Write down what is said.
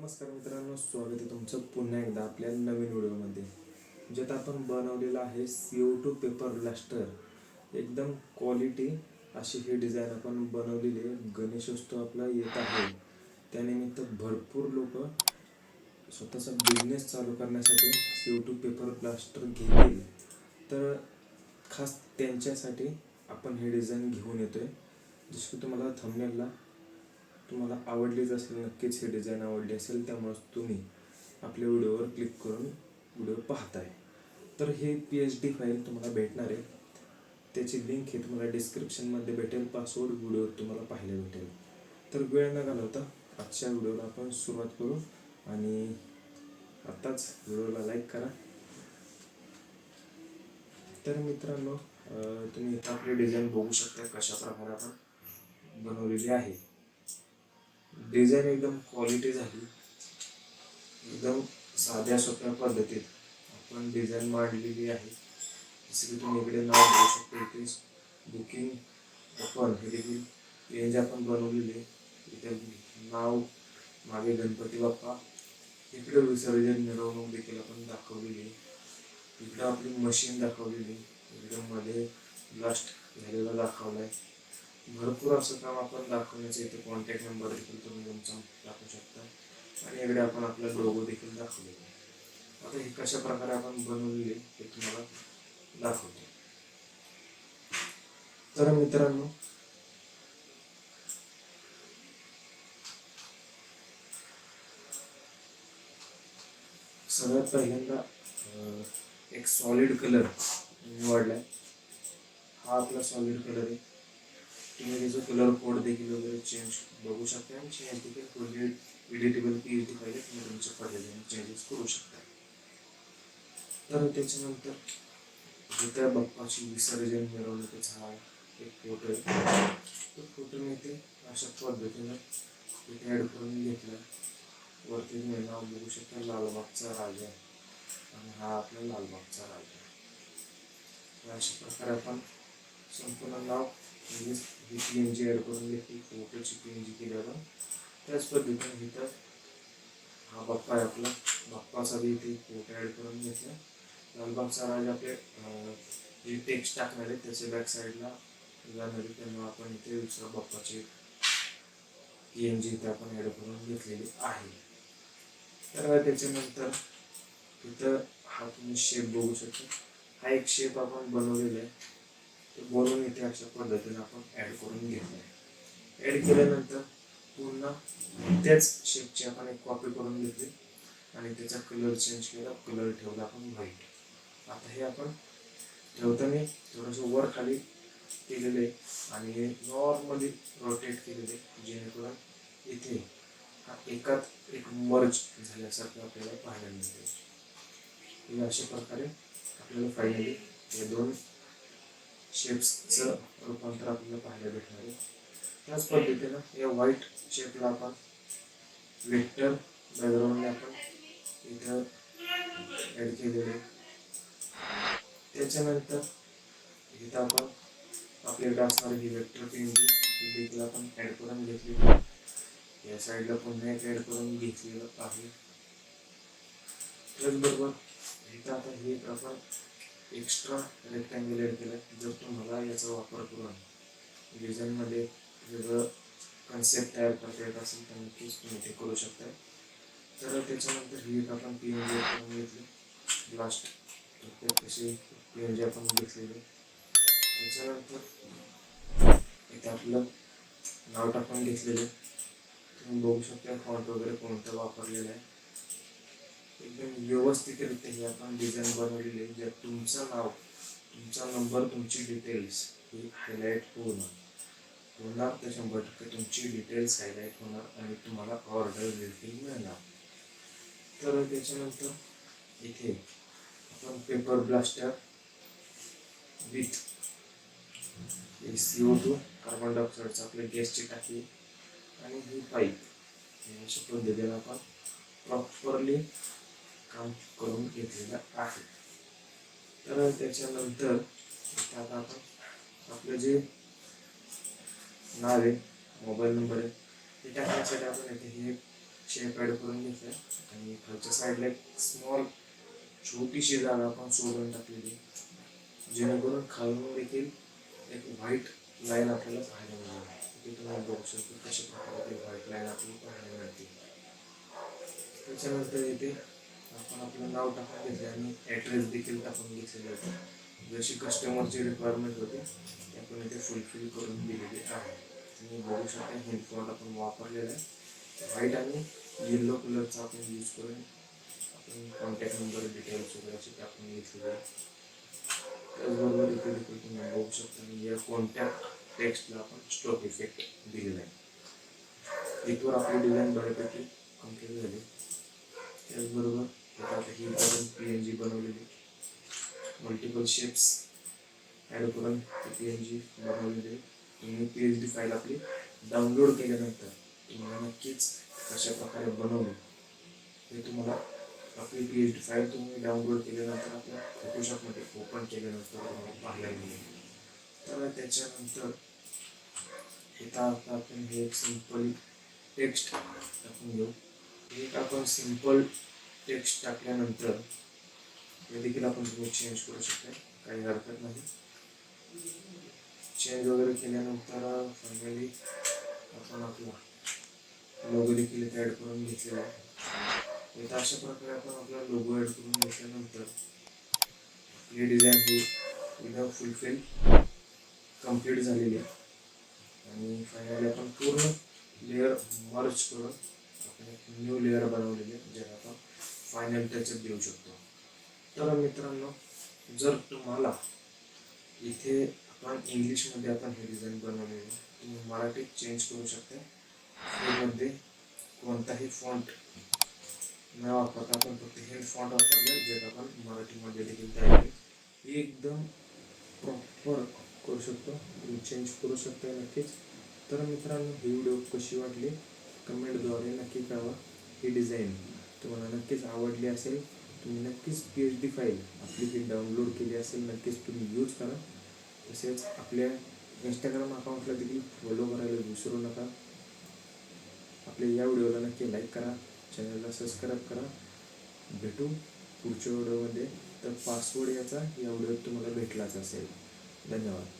नमस्कार मित्रांनो स्वागत आहे तुमचं पुन्हा एकदा आपल्या नवीन व्हिडिओमध्ये. ज्यात आपण बनवलेलं आहे C O two paper blaster एकदम क्वालिटी अशी ही डिझाईन आपण बनवलेली आहे. गणेशोत्सव आपला येत आहे. त्यानिमित्त भरपूर लोक स्वतःचा बिझनेस चालू करण्यासाठी C O two paper blaster घेतील. तर खास त्यांच्यासाठी आपण हे डिझाईन घेऊन येतो आहे जसं की तुम्हाला थंबनेलला तुम्हाला आवडलीच असेल नक्कीच ही डिझाईन आवडली असेल त्यामुळे तुम्ही आपल्या व्हिडिओवर क्लिक करून व्हिडिओ पाहताय. तर हे पी एच डी फाईल तुम्हाला भेटणार आहे. त्याची लिंक हे तुम्हाला डिस्क्रिप्शनमध्ये भेटेल पासवर्ड व्हिडिओ तुम्हाला पाहायला भेटेल. तर वेळ न घालवता आजच्या व्हिडिओला आपण सुरुवात करू आणि आत्ताच व्हिडिओला लाईक करा. तर मित्रांनो तुम्ही इथं आपली डिझाईन बघू शकता कशा प्रकारे आपण बनवलेली आहे. डिझाईन एकदम क्वालिटी झाली. एकदम साध्या सोप्या पद्धतीत आपण डिझाईन मांडलेली आहे. जसं की तुम्ही इकडे नाव घेऊ शकता इथे बुकिंग ओपन हे देखील रेंज आपण बनवलेली आहे. इथे नाव मागे गणपती बाप्पा इकडे विसर्जन मिरवणूक देखील आपण दाखवलेली आहे. इकडं आपली मशीन दाखवलेली आहे. इकडं मध्ये ब्लास्ट झालेला आहे भरपूर असं काम आपण दाखवण्याचं इथे कॉन्टॅक्ट नंबर देखील तुम्ही तुमचा दाखवू शकता. आणि इकडे आपण आपला लोगो देखील दाखवलेला आहे आता हे कशा प्रकारे आपण बनवलेले हे तुम्हाला दाखवतो. तर मित्रांनो सगळ्यात पहिल्यांदा एक सॉलिड कलर निवडलाय. हा आपला सॉलिड कलर आहे. तुम्ही त्याचं कलर कोड देखील वगैरे चेंज बघू शकता आणि चेंज देखील fully editable P H D file तुम्ही तुमच्या पद्धतीने चेंजेस करू शकता तर त्याच्यानंतर जे त्या बाप्पाची विसर्जन मिरवणुकीचा हा एक फोटो आहे. तो फोटो मी ते अशा पद्धतीने तिथे ॲड करून घेतला. वरती मी नाव बघू शकता लालबागचा राजा आणि हा आपला लालबागचा राजा तर अशा प्रकारे आपण संपूर्ण नाव म्हणजे ही पी एन जी ॲड करून घेतली फोटोची पी एन जी केली आपण त्याच पद्धतीने इथं हा बाप्पा आहे आपला. बाप्पाचा बी इथे फोटो ॲड करून घेतला. लालबागचा राजा आपले जे टेक्स्ट टाकणार आहे त्याच्या बॅक साईडला जाणार आहे त्यामुळे आपण इथे दुसऱ्या बाप्पाचे पी एन जी इथे आपण ॲड करून घेतलेली आहे. तर त्याच्यानंतर इथं हा तुम्ही शेप बघू शकता. हा एक शेप आपण बनवलेला आहे. वरून इथे अशा पद्धतीने आपण ऍड करून घेतला आहे ऍड केल्यानंतर पुन्हा त्याच शेपची आपण एक कॉपी करून घेतली. आणि त्याचा कलर चेंज केला कलर ठेवला आपण व्हाईट आता हे आपण ठेवताना थोडंसं वर खाली केलेलं आहे. आणि नॉर्मली रोटेट केलेले जेणेकरून इथे हा एकात एक मर्ज झाल्यासारखं आपल्याला पाहायला मिळते हे अशा प्रकारे आपल्याला फायनली हे दोन शेप्सचं रूपांतर आपल्याला पाहायला भेटणार आहे. त्याच पद्धतीनं या व्हाईट शेपला आपण वेक्टर बॅकग्राऊंडने आपण इथं ॲड केलेले त्याच्यानंतर इथं आपण आपल्याकडे असणारी ही वेक्टर पेन जी देखील आपण ॲड करून घेतली. या साईडला पुन्हा एक ॲड करून घेतलेलं आहे. त्याचबरोबर इथं आता हे आपण एक्स्ट्रा रेक्टँगल ॲड केलं जर तुम्हाला याचा वापर करून डिझाईनमध्ये वेगळं कन्सेप्ट तयार करता येत असेल तर नक्कीच तुम्ही ते करू शकता. तर त्याच्यानंतर ही एक आपण पी एन जी आपण घेतली. लास्ट तशी पी एन जी आपण घेतलेली. त्याच्यानंतर इथे आपलं नाव टाकून घेतलेलं. तुम्ही बघू शकता फॉन्ट वगैरे कोणतं वापरलेलं आहे. एकदम व्यवस्थितरित्या ही आपण डिझाईन बनवलेली आहे. ज्यात तुमचं नाव तुमचा नंबर तुमची डिटेल्स ही हायलाईट होणार. होणार तर शंभर टक्के तुमची डिटेल्स हायलाईट होणार आणि तुम्हाला ऑर्डर देखील मिळणार. तर त्याच्यानंतर इथे आपण paper blaster with C O two carbon डायऑक्साईडचं आपल्या गॅसची टाकी आणि ही पाईप अशा पद्धतीने आपण प्रॉपरली काम करून घेतलेलं आहे. तर त्याच्यानंतर आता आपण आपलं जे नाव आहे मोबाईल नंबर आहे ते टाकण्यासाठी आपण येथे हे शेप ॲड करून घेतलं आणि खालच्या साईडला एक स्मॉल छोटीशी जागा आपण सोडून टाकलेली जेणेकरून खालून देखील एक व्हाईट लाईन आपल्याला पाहायला मिळणार ते तुम्हाला बघू शकतो कशा प्रकारे व्हाईट लाईन आपल्याला पाहायला मिळते त्याच्यानंतर इथे आपण आपलं नाव टाकून घेतले आणि ॲड्रेस देखील टाकून घेतलेला होता जशी कस्टमरची रिक्वायरमेंट होती ती आपण इथे फुलफिल करून दिलेली आहे. तुम्ही बघू शकता हिंद प्रॉड आपण वापरलेला आहे. व्हाईट आणि येल्लो कलरचा आपण यूज करून आपण कॉन्टॅक्ट नंबर डिटेल्स वगैरे असे टाकून घेतलेले आहे त्याचबरोबर इथे देखील तुम्ही बघू शकता आणि या कॉन्टॅक्ट टेक्स्टला आपण स्ट्रोक इफेक्ट दिलेला आहे. इथवर आपली डिझाईन बऱ्यापैकी कंप्लीट झाली. त्याचबरोबर पी एन जी बनवलेली. मल्टिपल शेप्स ॲड करून पी एन जी बनवलेली. तुम्ही पी एच डी फाईल आपली डाउनलोड केल्यानंतर तुम्हाला नक्कीच कशा प्रकारे बनवली हे तुम्हाला आपली पी एच डी फाईल तुम्ही डाउनलोड केल्यानंतर आपल्या फोटोशॉपमध्ये ओपन केल्यानंतर तुम्हाला पाहायला मिळेल. तर त्याच्यानंतर इथं आता आपण हे एक सिंपल टेक्स्ट टाकून घेऊ. एक आपण सिंपल टेक्स्ट टाकल्यानंतर हे देखील आपण तुम्ही चेंज करू शकता काही हरकत नाही. चेंज वगैरे केल्यानंतर uh, फायनली आपण आपला लोगो देखील इथे ॲड करून घेतलेला आहे. इथं अशा प्रकारे आपण आपला लोगो ॲड करून घेतल्यानंतर आपली डिझाईन ही एकदम फुलफिल कंप्लीट झालेली आहे. आणि फायनली आपण पूर्ण लेअर मर्ज करून आपण एक न्यू लेअर बनवलेली आहे ज्याला आपण फायनल टचअप देऊ शकतो. तर मित्रांनो जर तुम्हाला इथे आपण इंग्लिशमध्ये आपण हे डिझाईन बनवलेलं तुम्ही मराठीत चेंज करू शकता. त्यामध्ये कोणताही फॉन्ट न वापरता आपण फक्त हे फॉन्ट वापरले जे आपण मराठीमध्ये देखील तयार केले एकदम प्रॉपर करू शकतो. तुम्ही चेंज करू शकता नक्कीच. तर मित्रांनो ही व्हिडिओ कशी वाटली? कमेंटद्वारे नक्की कळवा. ही डिझाईन तुम्हाला नक्कीच आवडली असेल तुम्ही नक्कीच पी एच डी फाईल आपली जी डाउनलोड केली असेल नक्कीच तुम्ही यूज करा. तसेच आपल्या इंस्टाग्राम अकाउंटला देखील फॉलो करायला विसरू नका. आपल्या या व्हिडिओला नक्की लाईक करा. चॅनलला सबस्क्राईब करा. भेटू पुढच्या व्हिडिओमध्ये तर पासवर्ड याचा या व्हिडिओत तुम्हाला भेटलाच असेल. धन्यवाद.